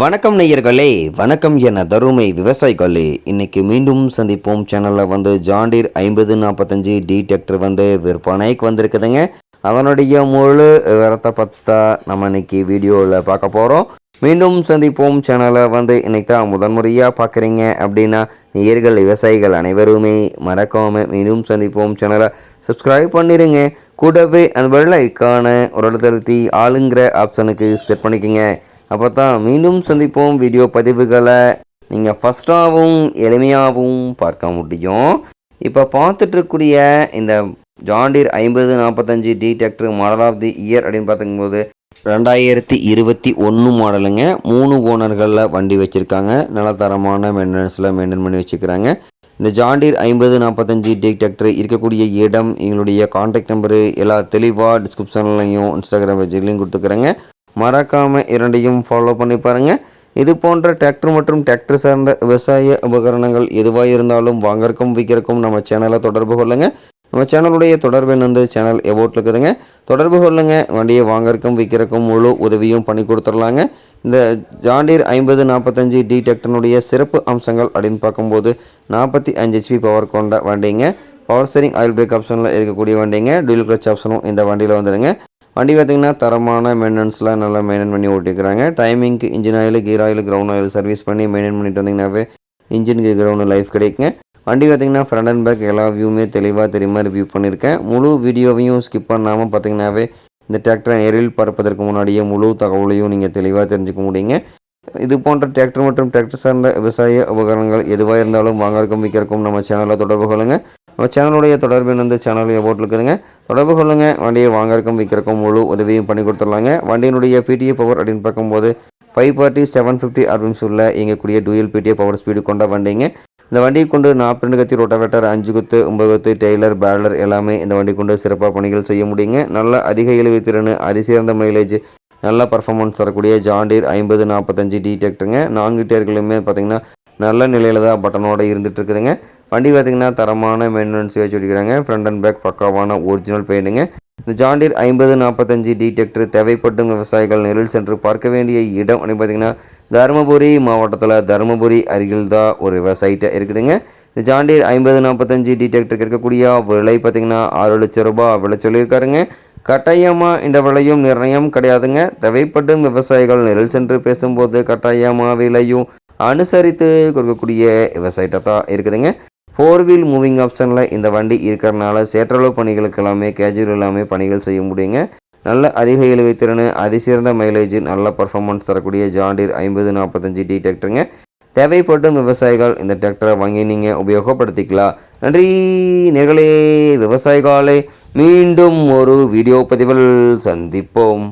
வணக்கம் நேயர்களே வணக்கம் என தருமை விவசாயிகளே. இன்னைக்கு மீண்டும் சந்திப்போம். சேனலில் வந்து ஜாண்டீர் ஐம்பது நாற்பத்தஞ்சு டி டிராக்டர் வந்து விற்பனைக்கு வந்திருக்குதுங்க. அதனுடைய முழு விவரத்தை பற்றா நம்ம இன்னைக்கு வீடியோவில் பார்க்க போகிறோம் மீண்டும் சந்திப்போம். சேனலை வந்து இன்னைக்கு தான் முதன்முறையாக பார்க்குறீங்க அப்படின்னா நேயர்கள் விவசாயிகள் அனைவருமே மறக்காமல் மீண்டும் சந்திப்போம். சேனலை சப்ஸ்கிரைப் பண்ணிடுங்க கூடவே அந்த வெள்ளைக்கான ஒரு இடத்துல ஆளுங்கிற ஆப்ஷனுக்கு செட் பண்ணிக்கோங்க. அப்போ தான் மீண்டும் சந்திப்போம் வீடியோ பதிவுகளை. நீங்கள் ஃபஸ்ட்டாகவும் எளிமையாகவும் பார்க்க முடியும். இப்போ பார்த்துட்ருக்கூடிய இந்த ஜாண்டீர் ஐம்பது நாற்பத்தஞ்சு D tractor model of the year அப்படின்னு பார்த்துக்கும்போது ரெண்டாயிரத்தி இருபத்தி ஒன்று மாடலுங்க மூணு ஓனர்களில் வண்டி வச்சுருக்காங்க. நல்ல தரமான மெயின்டெனன்ஸில் மெயின்டைன் பண்ணி வச்சுக்கிறாங்க இந்த ஜாண்டீர் ஐம்பது நாற்பத்தஞ்சு டி டிராக்டர் இருக்கக்கூடிய இடம் எங்களுடைய காண்டாக்ட் நம்பரு எல்லா தெளிவாக டிஸ்கிரிப்ஷன்லையும் இன்ஸ்டாகிராம் பேஜ்லையும் கொடுத்துக்கிறேங்க. மறக்காமல் இரண்டையும் ஃபாலோ பண்ணி பாருங்கள் இது போன்ற டிராக்டர் மற்றும் டிராக்டர் சார்ந்த விவசாய உபகரணங்கள் எதுவாக இருந்தாலும் வாங்கறக்கும் விற்கிறக்கும் நம்ம சேனலை தொடர்பு கொள்ளுங்கள் நம்ம சேனலுடைய தொடர்பு வந்து சேனல் எவோட்டில் இருக்குதுங்க. தொடர்பு கொள்ளுங்கள் வண்டியை வாங்கறக்கும் விற்கிறக்கும் முழு உதவியும் பண்ணி கொடுத்துடலாங்க. இந்த ஜாண்டீர் ஐம்பது நாற்பத்தஞ்சு டி டிராக்டனுடைய சிறப்பு அம்சங்கள் அப்படின்னு பார்க்கும்போது நாற்பத்தி அஞ்சு ஹெச்பி பவர் கொண்ட வண்டிங்க. பவர் ஸ்டரிங் ஆயில் பிரேக் ஆப்ஷனில் இருக்கக்கூடிய வண்டிங்க. டூல் கிளச் ஆப்ஷனும் இந்த வண்டியில் வந்துடுங்க. வண்டி பார்த்திங்கன்னா தரமான மெயின்டெனன்ஸ்லாம் நல்லா மெயின்டைன் பண்ணி ஓட்டிக்கிறாங்க டைமிங்க்கு engine oil gear oil ground oil service பண்ணி மெயின்டைன் பண்ணிட்டு வந்தீங்கன்னாவே இன்ஜினுக்கு கிரவுண்டு லைஃப் கிடைக்குங்க. வண்டி பார்த்திங்கன்னா ஃப்ரண்ட் அண்ட் பேக் எல்லா வியூமே தெளிவாக தெரியுமா ரிவ்யூ பண்ணியிருக்கேன் முழு வீடியோவையும் ஸ்கிப் பண்ணாமல் பார்த்தீங்கன்னாவே இந்த டிராக்டரை நேரில் பறப்பதற்கு முன்னாடியே முழு தகவலையும் நீங்கள் தெளிவாக தெரிஞ்சுக்க முடியுங்க. இது போன்ற டிராக்டர் மற்றும் டிராக்டர் சார்ந்த விவசாய உபகரணங்கள் எதுவாக இருந்தாலும் வாங்கறக்கும் விற்கிறக்கும் நம்ம சேனலில் தொடர்பு கொள்ளுங்கள் நம்ம சேனலுடைய தொடர்பு வந்து சேனல் போட்டு இருக்குதுங்க. தொடர்பு கொள்ளுங்க. வண்டியை வாங்கறக்கும் விற்கிறக்கும் முழு உதவியும் பண்ணி கொடுத்துடலாங்க. வண்டியினுடைய பிடிஏ பவர் அப்படின்னு பார்க்கும்போது ஃபைவ் ஃபார்ட்டி செவன் ஃபிஃப்டி அப்படின்னு சொல்ல இயங்கக்கூடிய டூயல் பிடிஏ பவர் ஸ்பீடு கொண்ட வண்டிங்க. இந்த வண்டியை கொண்டு நாற்பது கத்தி ரோட்டாவேட்டர் அஞ்சு குத்து ஒம்பது குத்து டெய்லர் பேலர் எல்லாமே இந்த வண்டி கொண்டு சிறப்பாக பணிகள் செய்ய முடியுங்க. நல்ல அதிக இழுவை திறன் அதிசிறந்த மைலேஜ் நல்ல பர்ஃபார்மன்ஸ் தரக்கூடிய ஜாண்டீர் ஐம்பது நாற்பத்தஞ்சு டி நான்கு டேர்களுமே பார்த்தீங்கன்னா நல்ல நிலையில் தான் பட்டனோடு இருந்துட்டு இருக்குதுங்க. வண்டி பார்த்திங்கன்னா தரமான மெயின்டெனன்ஸ் வச்சு வச்சுக்கிறாங்க ஃப்ரண்ட் அண்ட் பேக் பக்காவான ஒரிஜினல் பெயிண்ட்டுங்க இந்த ஜாண்டியர் ஐம்பது நாற்பத்தஞ்சு டிடெக்டர் தேவைப்படும் விவசாயிகள் நெரில் சென்று பார்க்க வேண்டிய இடம். அப்படின்னு பார்த்தீங்கன்னா தருமபுரி மாவட்டத்தில் தருமபுரி அருகில் தான் ஒரு விவசாயிட்ட இருக்குதுங்க. இந்த ஜாண்டியர் ஐம்பது நாற்பத்தஞ்சு டி இருக்கக்கூடிய விலை பார்த்தீங்கன்னா ஆறு லட்சம் ரூபாய் விலை சொல்லியிருக்காருங்க. கட்டாயமாக இந்த விலையும் நிர்ணயம் கிடையாதுங்க. தேவைப்படும் விவசாயிகள் நெரில் சென்று பேசும்போது கட்டாயமாக விலையும் அனுசரித்து கொடுக்கக்கூடிய விவசாயிட்ட தான் இருக்குதுங்க. ஃபோர் வீல் மூவிங் ஆப்ஷனில் இந்த வண்டி இருக்கிறனால சேற்றளவு பணிகளுக்கு எல்லாமே கேஜுவல் எல்லாமே பணிகள் செய்ய முடியுங்க. நல்ல அதிக இழுவை திறன் அதிசிறந்த மைலேஜ் நல்ல பர்ஃபார்மன்ஸ் தரக்கூடிய ஜாண்டீர் ஐம்பது நாற்பத்தஞ்சு டி டிராக்டருங்க தேவைப்படும் விவசாயிகள் இந்த டிராக்டரை வாங்கி நீங்கள் உபயோகப்படுத்திக்கலாம். நன்றி நேர்களே. விவசாயிகளே மீண்டும் ஒரு வீடியோ பதிவில் சந்திப்போம்.